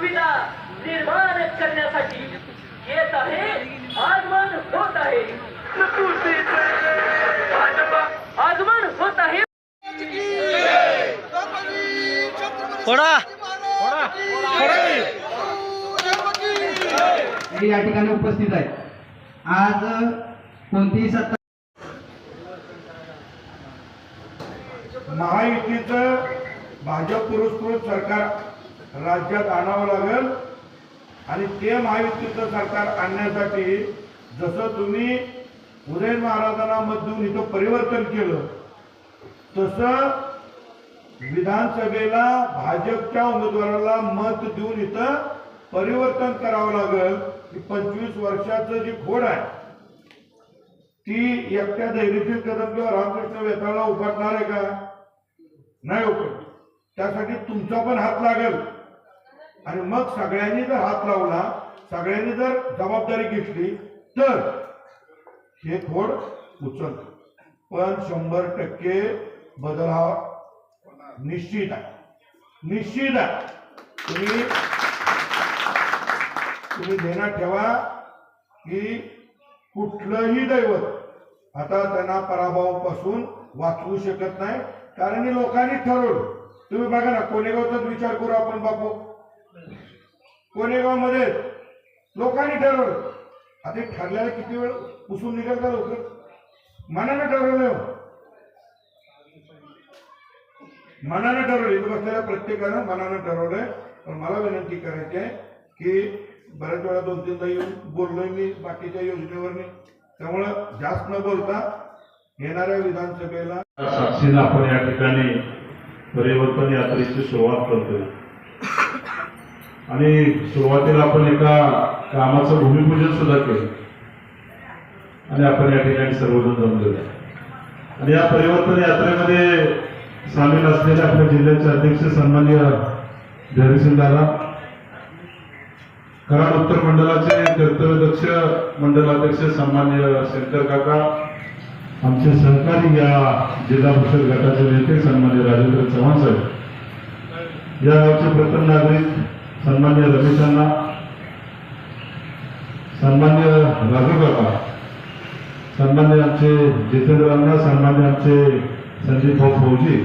सुविधा निर्माण करण्यासाठी येत आहे आगमन होत आहे. आगमन होत आहे. या ठिकाणी उपस्थित आहेत. आज कोणतीही सत्ता महायुतीचं भाजप पुरस्कृत सरकार राज्यात आणावं लागेल. आणि ते महायुतीचं सरकार आणण्यासाठी जसं तुम्ही उदयन महाराजांना मत देऊन इथं परिवर्तन केलं तसं विधानसभेला भाजपच्या उमेदवाराला मत देऊन इथं परिवर्तन करावं लागेल. की पंचवीस वर्षाचं जी खोड आहे ती एकट्या धैर्यशील कदम किंवा रामकृष्ण वेताळाला उभारणार आहे का? नाही उपट त्यासाठी तुमचा पण हात लागेल. आणि मग सगळ्यांनी जर हात लावला सगळ्यांनी जर जबाबदारी घेतली तर हे थोड उचल. पण शंभर टक्के बदल हा निश्चित आहे. निश्चित आहे. तुम्ही तुम्ही ध्यानात ठेवा की कुठलंही दैवत आता त्यांना पराभवापासून वाचवू शकत नाही. कारण लोकांनी ठरवलं. तुम्ही बघा ना कोणेगावचाच विचार करू आपण बापू. कोरेगावमध्ये लोकांनी ठरवलं. आता ठरल्याला किती वेळ पुसून निघाल का लोक? मनानं ठरवलं हो. मनानं ठरवलं इथं बसलेल्या प्रत्येकानं मनानं ठरवलंय. पण मला विनंती करायची आहे की बऱ्याच वेळा दोन तीनदा येऊन बोललोय मी बाकीच्या योजनेवरनी. त्यामुळं जास्त न बोलता येणाऱ्या विधानसभेला साक्षीनं आपण या ठिकाणी परिवर्तन यात्रेची सुरुवात करतोय. आणि सुरुवातीला आपण एका कामाचं भूमिपूजन सुद्धा केलं. आणि आपण या ठिकाणी सर्वजण जमलेलं आणि या परिवर्तन यात्रेमध्ये सामील असलेले आपल्या जिल्ह्याचे अध्यक्ष सन्मान्य धैर्यसिंग दादा कराड उत्तर मंडळाचे कर्तव्यदक्ष मंडलाध्यक्ष सन्मान्य शंकर काका आमचे सहकारी या जिल्हा परिषद गटाचे नेते सन्मान्य राजेंद्र चव्हाण साहेब या गावचे प्रथम नागरिक सन्मान्य रमेशांना सन्मान्य राजू काका सन्मान्य आमचे जितेंद्र अण्णा सन्मान्य आमचे संदीप भाऊ फौजी